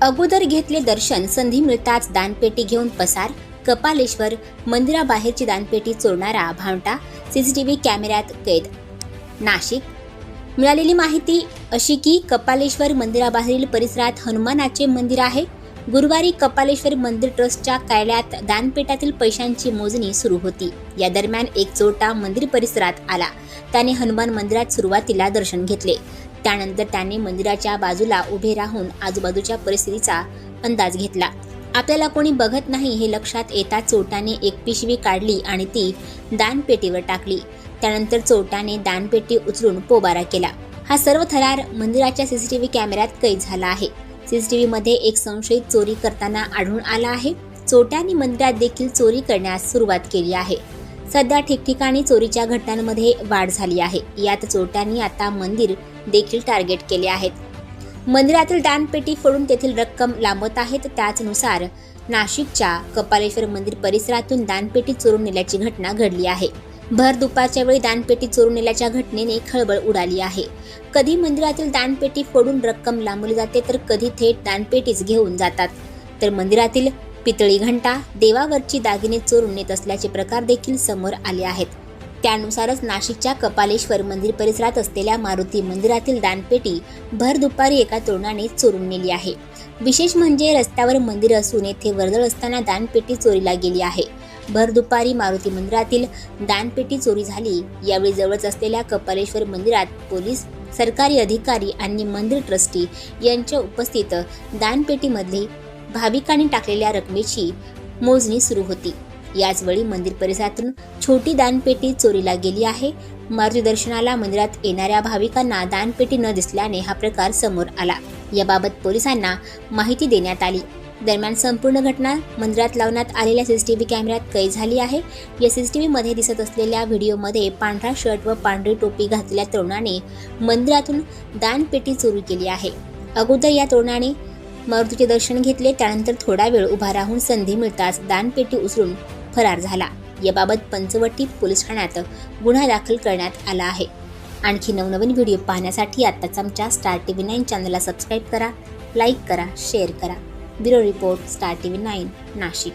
अगोदर घेतले दर्शन संधी मिळताच दानपेटी घेऊन पसार. कपालेश्वर मंदिराबाहेरची दानपेटी चोरणारा भावटा सीसीटीव्ही कॅमेऱ्यात कैद. नाशिक. मिळालेली माहिती अशी की कपालेश्वर मंदिराबाहेरील परिसरात हनुमानाचे मंदिर आहे. गुरुवारी कपालेश्वर मंदिर ट्रस्टच्या कार्यालयात दानपेटातील पैशांची मोजणी सुरू होती. या दरम्यान एक चोरटा मंदिर परिसरात आला. त्याने हनुमान मंदिरात सुरुवातीला दर्शन घेतले. त्यानंतर त्याने मंदिराच्या बाजूला उभे राहून आजूबाजूच्या परिस्थितीचा अंदाज घेतला. आपल्याला कोणी बघत नाही हे लक्षात येता चोरट्याने एक पिशवी काढली आणि ती दानपेटीवर टाकली. त्यानंतर चोरट्याने दानपेटी उचलून पोबारा केला. हा सर्व थरार मंदिराच्या सीसीटीव्ही कॅमेऱ्यात कैद झाला आहे. सीसीटीव्ही मध्ये एक संशयित चोरी करताना आढळून आला आहे. चोरट्यांनी मंदिरात देखील चोरी करण्यास सुरुवात केली आहे. सध्या ठिकठिकाणी चोरीच्या घटनांमध्ये वाढ झाली आहे. यात चोरट्यांनी आता मंदिर देखील टार्गेट केले आहेत. मंदिरातील दानपेटी फोडून तेथील रक्कम लांबत आहेत. त्याचनुसार नाशिकच्या कपालेश्वर मंदिर परिसरातून दानपेटी चोरून नेल्याची घटना घडली आहे. भर दुपारच्या वेळी दानपेटी चोरून नेल्याच्या घटनेने खळबळ उडाली आहे. कधी मंदिरातील दानपेटी फोडून रक्कम लांबली जाते तर कधी थेट दानपेटीच घेऊन जातात. तर मंदिरातील पितळी घंटा देवावरची दागिने चोरून नेत असल्याचे प्रकार देखील समोर आले आहेत. त्यानुसारच नाशिकच्या कपालेश्वर मंदिर परिसरात असलेल्या मारुती मंदिरातील दानपेटी भर दुपारी एका तरुणाने चोरून नेली आहे. विशेष म्हणजे रस्त्यावर मंदिर असून येथे वर्दळ असताना दानपेटी चोरीला गेली आहे. भर दुपारी मारुती मंदिरातील दानपेटी चोरी झाली. यावेळी जवळच असलेल्या कपालेश्वर मंदिरात पोलीस सरकारी अधिकारी आणि मंदिर ट्रस्टी यांच्या उपस्थित दानपेटीमधली भाविकांनी टाकलेल्या रकमेची मोजणी सुरू होती. याचवेळी मंदिर परिसरातून छोटी दानपेटी चोरीला गेली आहे. मारुती दर्शनाला मंदिरात येणाऱ्या भाविकांना दानपेटी न दिसल्याने हा प्रकार समोर आला. याबाबत पोलिसांना माहिती देण्यात आली. दरम्यान संपूर्ण घटना मंदिरात लावण्यात आलेल्या सीसीटीव्ही कॅमेऱ्यात कैद झाली आहे. या सीसीटीव्ही मध्ये दिसत असलेल्या व्हिडिओमध्ये पांढरा शर्ट व पांढरी टोपी घातलेल्या तरुणाने मंदिरातून दानपेटी चोरी केली आहे. अगोदर या तरुणाने मारुतीचे दर्शन घेतले त्यानंतर थोडा वेळ उभा राहून संधी मिळताच दानपेटी उचलून फरार झाला. याबाबत पंचवटी पोलीस ठाण्यात गुन्हा दाखल करण्यात आला आहे. आणखी नवनवीन व्हिडिओ पाहण्यासाठी आत्ताच आमच्या स्टार टी व्ही नाईन चॅनलला सबस्क्राईब करा लाईक करा शेअर करा. Bureau report star T V nine Nashik.